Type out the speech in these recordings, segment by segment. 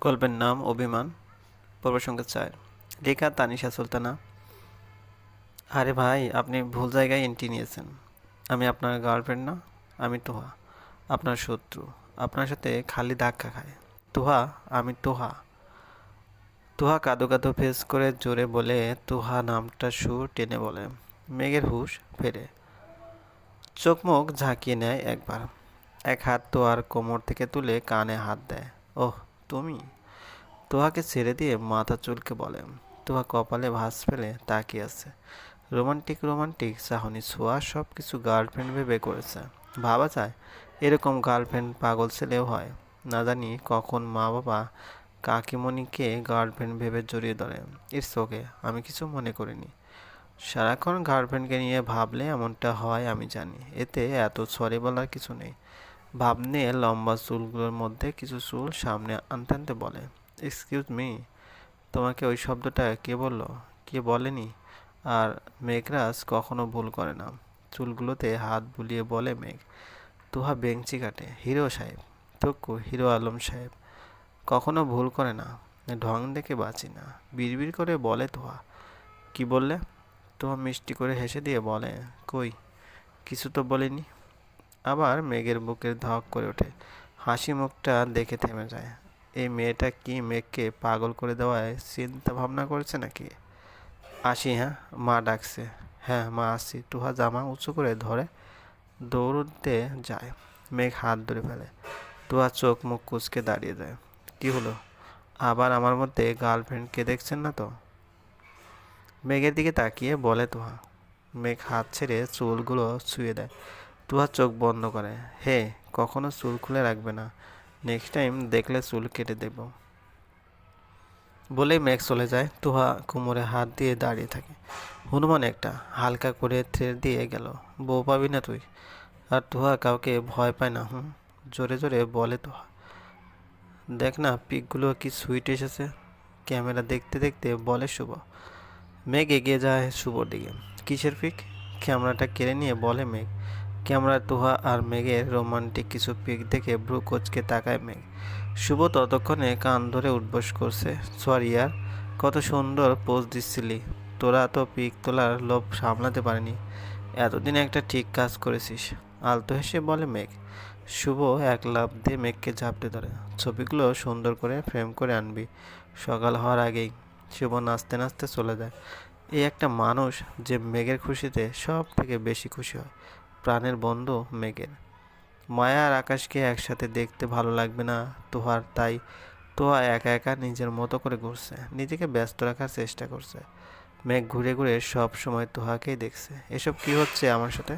গল্পের নাম অভিমান পর্ব সংখ্যা চার লেখা তানিশা সুলতানা। আরে ভাই, আপনি ভুল জায়গায় এন্ট্রি নিয়েছেন। আমি আপনার গার্লফ্রেন্ড না, আমি তোহা, আপনার শত্রু। আপনার সাথে খালি ধাক্কা খায়। তোহা, আমি তোহা। তোহা কাদো কাদো ফেস করে জোরে বলে, তোহা নামটা সুর টেনে বলে। মেঘের হুশ ফেরে। চোখ মুখ ঝাঁকিয়ে নেয় একবার। এক হাত তো আর কোমর থেকে তুলে কানে হাত দেয়। ওহ তুমি? তোহাকে ছেড়ে দিয়ে মাথা চুলকে বলে। তোহা কপালে ভাস ফেলে তাকিয়ে আছে। রোমান্টিক রোমান্টিক চাহনি ছোঁয়া সব কিছু গার্লফ্রেন্ড ভেবে করেছে। ভাবা যায়, এরকম গার্লফ্রেন্ড পাগল ছেলেও হয়। না জানি কখন মা বাবা কাকিমণিকে গার্লফ্রেন্ড ভেবে জড়িয়ে ধরে। ইটস ওকে, আমি কিছু মনে করিনি। সারাক্ষণ গার্লফ্রেন্ডকে নিয়ে ভাবলে এমনটা হয়, আমি জানি। এতে এত সরি বলার কিছু নেই। ভাব নিয়ে লম্বা চুলগুলোর মধ্যে কিছু চুল সামনে আনতে আনতে বলে এক্সকিউজ মি তোমাকে ওই শব্দটা কে বলল? কে বলেনি? আর মেঘরাজ কখনো ভুল করে না। চুলগুলোতে হাত বুলিয়ে বলে মেঘ, তুহা বেঞ্চি কাটে, হিরো সাহেব তক্কু হিরো আলম সাহেব, কখনো ভুল করে না, ঢং দেখে বাঁচি না। বিড়বিড় করে বলে তোহা, কি বললে? তোহা মিষ্টি করে হেসে দিয়ে বলে, কই, কিছু তো বলিনি। আবার মেঘের বুকের ধক করে ওঠে। হাসি মুখটা দেখে থেমে যায়। এই মেয়েটা কি মেঘকে পাগল করে দেওয়ায় চিন্তা ভাবনা করেছে নাকি? আসি হ্যাঁ মা ডাকছে। হ্যাঁ মা আসছি টুহা জামা উঁচু করে ধরে দৌড়তে যায়। মেঘ হাত ধরে ফেলে। টুহা চোখ মুখ কুচকে দাঁড়িয়ে যায়। কি হলো? আবার আমার মধ্যে গার্লফ্রেন্ডকে দেখছেন না তো? মেঘের দিকে তাকিয়ে বলে তুহা মেঘ হাত ছেড়ে চুলগুলো ছুঁয়ে দেয়। তুহা চোখ বন্ধ করে। হে, কখনো চুল খুলে রাখবে না। নেক্সট টাইম দেখলে চুল কেটে দেব। বলেই মেঘ চলে যায়। তুহা কোমরে হাত দিয়ে দাঁড়িয়ে থাকে। হনুমান একটা হালকা করে থ্রেড দিয়ে গেল। বউ পাবি না তুই? আর তুহা কাউকে ভয় পায় না। হুম? জোরে জোরে বলে তুহা। দেখ না, পিকগুলো কি সুইট এসেছে? ক্যামেরা দেখতে দেখতে বলে শুভ। মেঘ এগিয়ে যায় শুভর দিকে। কিসের পিক? ক্যামেরাটা কেড়ে নিয়ে বলে মেঘ। ক্যামেরা তোহা আর মেঘের রোমান্টিক কিছু পিক দেখে ব্রু কোচকে তাকায় মেঘ। শুভ ততক্ষণে কান ধরে উঠবস করছে। সরি আর কত সুন্দর পোজ দিচ্ছিলি। তোরা তো পিক তোলার লোভ সামলাতে পারিনি। এতদিন একটা ঠিক কাজ করেছিস, আলতো হেসে বলে মেঘ। শুভ এক লাভ দিয়ে মেঘকে ঝাপটে ধরে। ছবিগুলো সুন্দর করে ফ্রেম করে আনবি। সকাল হওয়ার আগেই শুভ নাচতে নাচতে চলে যায়। এই একটা মানুষ যে মেঘের খুশিতে সব থেকে বেশি খুশি হয়। প্রাণের বন্ধ মেঘের। মায়া আর আকাশকে একসাথে দেখতে ভালো লাগবে না, তোহার। তাই তোহা একা একা নিজের মতো করে ঘুরছে, নিজেকে ব্যস্ত রাখার চেষ্টা করছে। মেঘ ঘুরে ঘুরে সব সময় তোহাকেই দেখছে। এসব কি হচ্ছে আমার সাথে?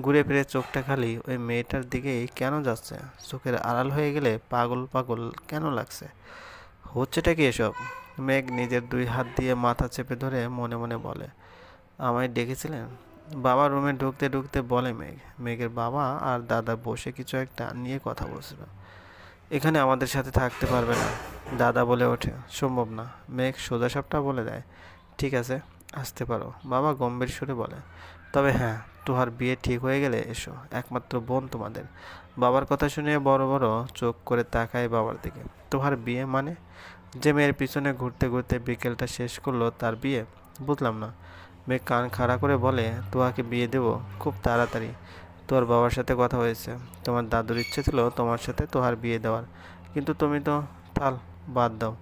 ঘুরে ফিরে চোখটা খালি ওই মেয়েটার দিকেই কেন যাচ্ছে? চোখের আড়াল হয়ে গেলে পাগল পাগল কেন লাগছে? হচ্ছেটা কি এসব? মেঘ নিজের দুই হাত দিয়ে মাথা চেপে ধরে মনে মনে বলে, আমায় ডেকেছিলেন? বাবা রুমে ঢুকতে ঢুকতে বলে মেঘ। মেঘের বাবা আর দাদা বসে কিছু একটা নিয়ে কথা বলছিল। এখানে আমাদের সাথে থাকতে পারবে না। দাদা বলে ওঠে, সম্ভব না। মেঘ সোজা সাপটা বলে দেয়, ঠিক আছে, আসতে পারো। বাবা গম্ভীর সুরে বলে, তবে হ্যাঁ তোহার বিয়ে ঠিক হয়ে গেলে এসো, একমাত্র বোন তোমাদের। বাবার কথা শুনে বড় বড় চোখ করে তাকায় বাবার দিকে। তোহার বিয়ে মানে? যে মেয়ের পিছনে ঘুরতে ঘুরতে বিকেলটা শেষ করল তার বিয়ে? বুঝলাম না। মেয়ে কান খাড়া করে বলে তোয়াকে বিয়ে দেবো? খুব তাড়াতাড়ি। তোর বাবার সাথে কথা হয়েছে। তোমার দাদুর ইচ্ছে ছিল তোমার সাথে তোহার বিয়ে দেওয়ার। কিন্তু তুমি তো, থাল, বাদ দাও।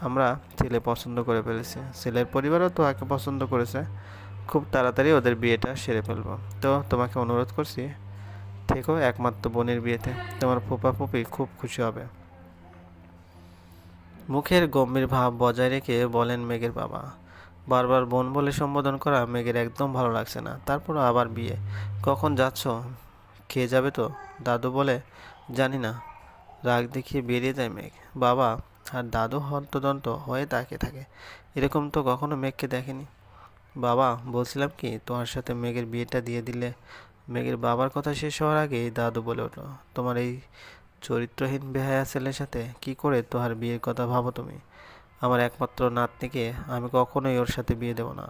আমরা ছেলে পছন্দ করে ফেলেছি। ছেলের পরিবারও তোহাকে পছন্দ করেছে। খুব তাড়াতাড়ি ওদের বিয়েটা সেরে ফেলব। তো, তোমাকে অনুরোধ করছি, থেকো একমাত্র বোনের বিয়েতে। তোমার ফুপা ফুপি খুব খুশি হবে। মুখের গম্ভীর ভাব বজায় রেখে বলেন মেঘের বাবা বারবার বোন বলে সম্বোধন করা মেঘের একদম ভালো লাগছে না। তারপর আবার বিয়ে। কখন যাচ্ছ? খেয়ে যাবে তো? দাদু বলে, জানি না। রাগ দেখিয়ে বেরিয়ে যায় মেঘ। বাবা, আর দাদু হন্তদন্ত হয়ে তাকিয়ে থাকে। এরকম তো কখনো মেঘকে দেখেনি। বাবা, বলছিলাম কি, তোমার সাথে মেঘের বিয়েটা দিয়ে দিলে। মেঘের বাবার কথা শেষ হওয়ার আগেই দাদু বলে উঠল, তোমার এই চরিত্রহীন বেহায়া ছেলের সাথে কি করে তোমার বিয়ের কথা ভাবো তুমি? আমার একমাত্র নাতনিকে আমি কখনোই ওর সাথে বিয়ে দেবো না।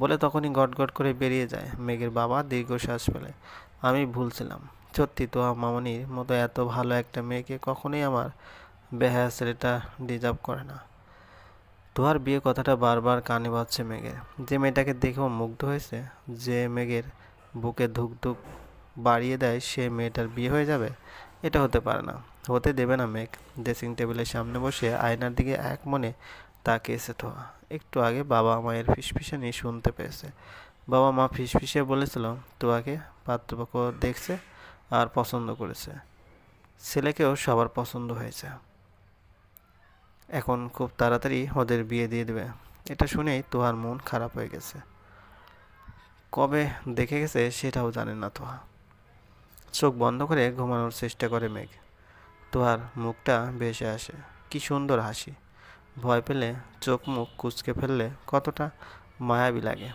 বলে তখনই গটগট করে বেরিয়ে যায় মেঘের বাবা দীর্ঘশ্বাস ফেলে। আমি ভুলছিলাম। সত্যি তো মামনির মতো এত ভালো একটা মেয়েকে কখনোই আমার বেহায়া ছেলেটা ডিজার্ভ করে না। তোহার বিয়ে কথাটা বারবার কানে বাজছে মেঘের যে মেয়েটাকে দেখেও মুগ্ধ হয়েছে, যে মেঘের বুকে ধুক ধুক বাড়িয়ে দেয়, সে মেয়েটার বিয়ে হয়ে যাবে? এটা হতে পারে না। হতে দেবে না মেঘ। ড্রেসিং টেবিলের সামনে বসে আয়নার দিকে এক মনে তাকিয়েছে তোহা একটু আগে বাবা মায়ের ফিসফিসানি শুনতে পেয়েছে। বাবা মা ফিসফিসে বলেছিল, তোয়াকে পাত্রপক্ষ দেখছে আর পছন্দ করেছে। ছেলেকেও সবার পছন্দ হয়েছে। এখন খুব তাড়াতাড়ি ওদের বিয়ে দিয়ে দেবে। এটা শুনেই তোহার মন খারাপ হয়ে গেছে। কবে দেখে গেছে সেটাও জানে না তোহা। চোখ বন্ধ করে ঘুমানোর চেষ্টা করে মেঘ। তোহার মুখটা ভেসে আসে। কি সুন্দর হাসি। ভয় পেলে চোখ মুখ কুচকে ফেললে কতটা মায়াবী লাগে।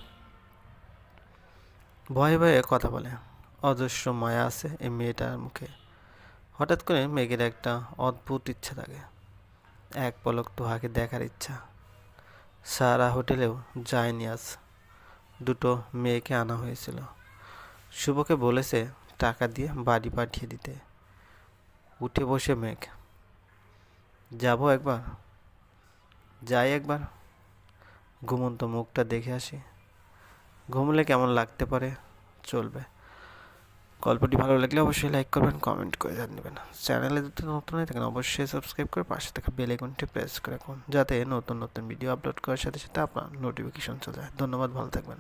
ভয়ে ভয়ে কথা বলে। অজস্র মায়া আছে এই মেয়েটার মুখে। হঠাৎ করে মেঘের একটা অদ্ভুত ইচ্ছা থাকে এক পলক তোহাকে দেখার ইচ্ছা। সারা হোটেলেও যায়নি আজ। দুটো মেয়েকে আনা হয়েছিল। শুভকে বলেছে টাকা দিয়ে বাড়ি পাঠিয়ে দিতে। উঠে বসে মেঘ। যাব একবার? যাই একবার। ঘুমন্ত মুখটা দেখে আসি। ঘুমলে কেমন লাগতে পারে? চলবে। গল্পটি ভালো লাগলে অবশ্যই লাইক করবেন কমেন্ট করে জানিয়ে চ্যানেলে যদি নতুন হয়ে থাকেন, অবশ্যই সাবস্ক্রাইব করে পাশে থাকা বেল আইকনটি প্রেস করে রাখুন। যাতে নতুন নতুন ভিডিও আপলোড করার সাথে সাথে আপনার নোটিফিকেশন চলে যায়। ধন্যবাদ, ভালো থাকবেন।